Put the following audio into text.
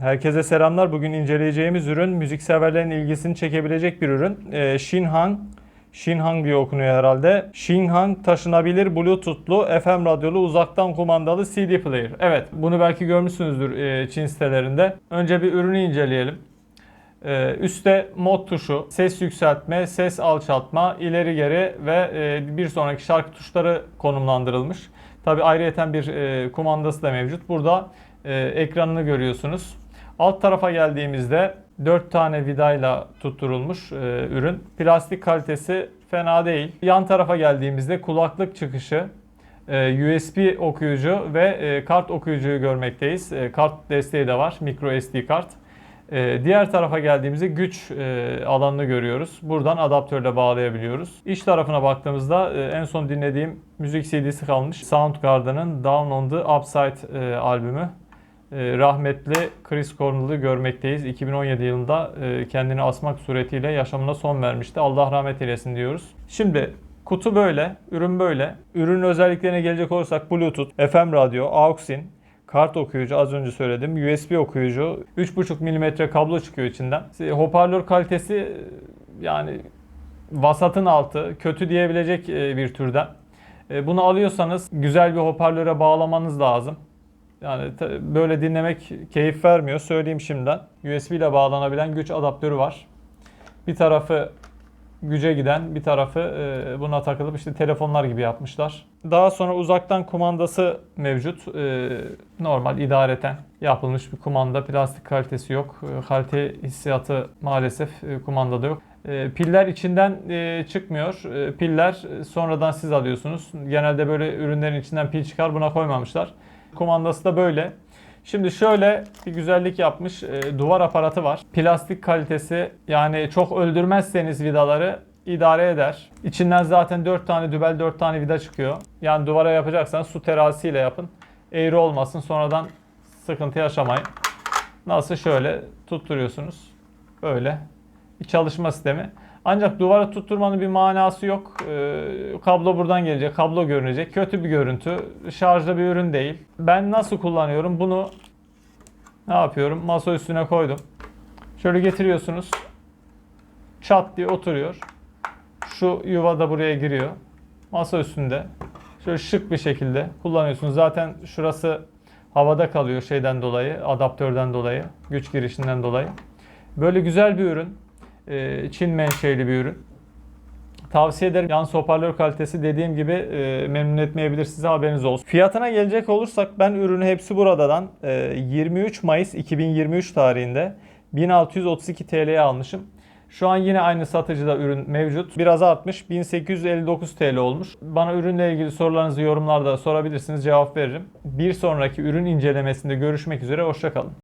Herkese selamlar. Bugün inceleyeceğimiz ürün müzikseverlerin ilgisini çekebilecek bir ürün. Ee, Shinhan, Shinhan diye okunuyor herhalde. Shinhan taşınabilir Bluetooth'lu FM radyolu uzaktan kumandalı CD player. Evet, bunu belki görmüşsünüzdür e, Çin sitelerinde. Önce bir ürünü inceleyelim. Ee, üstte mod tuşu, ses yükseltme, ses alçaltma, ileri geri ve e, bir sonraki şarkı tuşları konumlandırılmış. Tabi ayrıyeten bir e, kumandası da mevcut. Burada e, ekranını görüyorsunuz. Alt tarafa geldiğimizde 4 tane vidayla tutturulmuş e, ürün. Plastik kalitesi fena değil. Yan tarafa geldiğimizde kulaklık çıkışı, e, USB okuyucu ve e, kart okuyucuyu görmekteyiz. E, Kart desteği de var, micro SD kart. E, Diğer tarafa geldiğimizde güç e, alanını görüyoruz. Buradan adaptörle bağlayabiliyoruz. İç tarafına baktığımızda e, en son dinlediğim müzik CD'si kalmış. Soundgarden'ın Down on the Upside e, albümü. E, Rahmetli Chris Cornell'ı görmekteyiz. 2017 yılında e, kendini asmak suretiyle yaşamına son vermişti. Allah rahmet eylesin diyoruz. Şimdi kutu böyle, ürün böyle. Ürünün özelliklerine gelecek olursak Bluetooth, FM radyo, AUX'in, kart okuyucu az önce söyledim. USB okuyucu. 3.5 mm kablo çıkıyor içinden. Hoparlör kalitesi e, yani vasatın altı. Kötü diyebilecek e, bir türden. Bunu alıyorsanız güzel bir hoparlöre bağlamanız lazım. Yani böyle dinlemek keyif vermiyor. Söyleyeyim şimdiden. USB ile bağlanabilen güç adaptörü var. Bir tarafı güce giden, bir tarafı e, buna takılıp işte telefonlar gibi yapmışlar. Daha sonra uzaktan kumandası mevcut. E, normal idareten yapılmış bir kumanda. Plastik kalitesi yok. E, kalite hissiyatı maalesef e, kumandada yok. E, piller içinden e, çıkmıyor. E, piller sonradan siz alıyorsunuz. Genelde böyle ürünlerin içinden pil çıkar. Buna koymamışlar. Kumandası da böyle. Şimdi şöyle bir güzellik yapmış. e, duvar aparatı var. Plastik kalitesi yani çok öldürmezseniz vidaları idare eder. İçinden zaten 4 tane dübel 4 tane vida çıkıyor. Yani duvara yapacaksanız su terazisiyle yapın. Eğri olmasın sonradan sıkıntı yaşamayın. Nasıl şöyle tutturuyorsunuz. Böyle bir çalışma sistemi. Ancak duvara tutturmanın bir manası yok. Ee, kablo buradan gelecek, kablo görünecek. Kötü bir görüntü. Şarjlı bir ürün değil. Ben nasıl kullanıyorum? Bunu ne yapıyorum? Masa üstüne koydum. Şöyle getiriyorsunuz. Çat diye oturuyor. Şu yuva da buraya giriyor. Masa üstünde. Şöyle şık bir şekilde kullanıyorsunuz. Zaten şurası havada kalıyor şeyden dolayı, adaptörden dolayı, güç girişinden dolayı. Böyle güzel bir ürün. Ee, Çin menşeli bir ürün. Tavsiye ederim. Yalnız hoparlör kalitesi dediğim gibi e, memnun etmeyebilir size haberiniz olsun. Fiyatına gelecek olursak ben ürünü hepsi buradan e, 23 Mayıs 2023 tarihinde 1632 TL'ye almışım. Şu an yine aynı satıcıda ürün mevcut. Biraz artmış. 1859 TL olmuş. Bana ürünle ilgili sorularınızı yorumlarda sorabilirsiniz. Cevap veririm. Bir sonraki ürün incelemesinde görüşmek üzere. Hoşçakalın.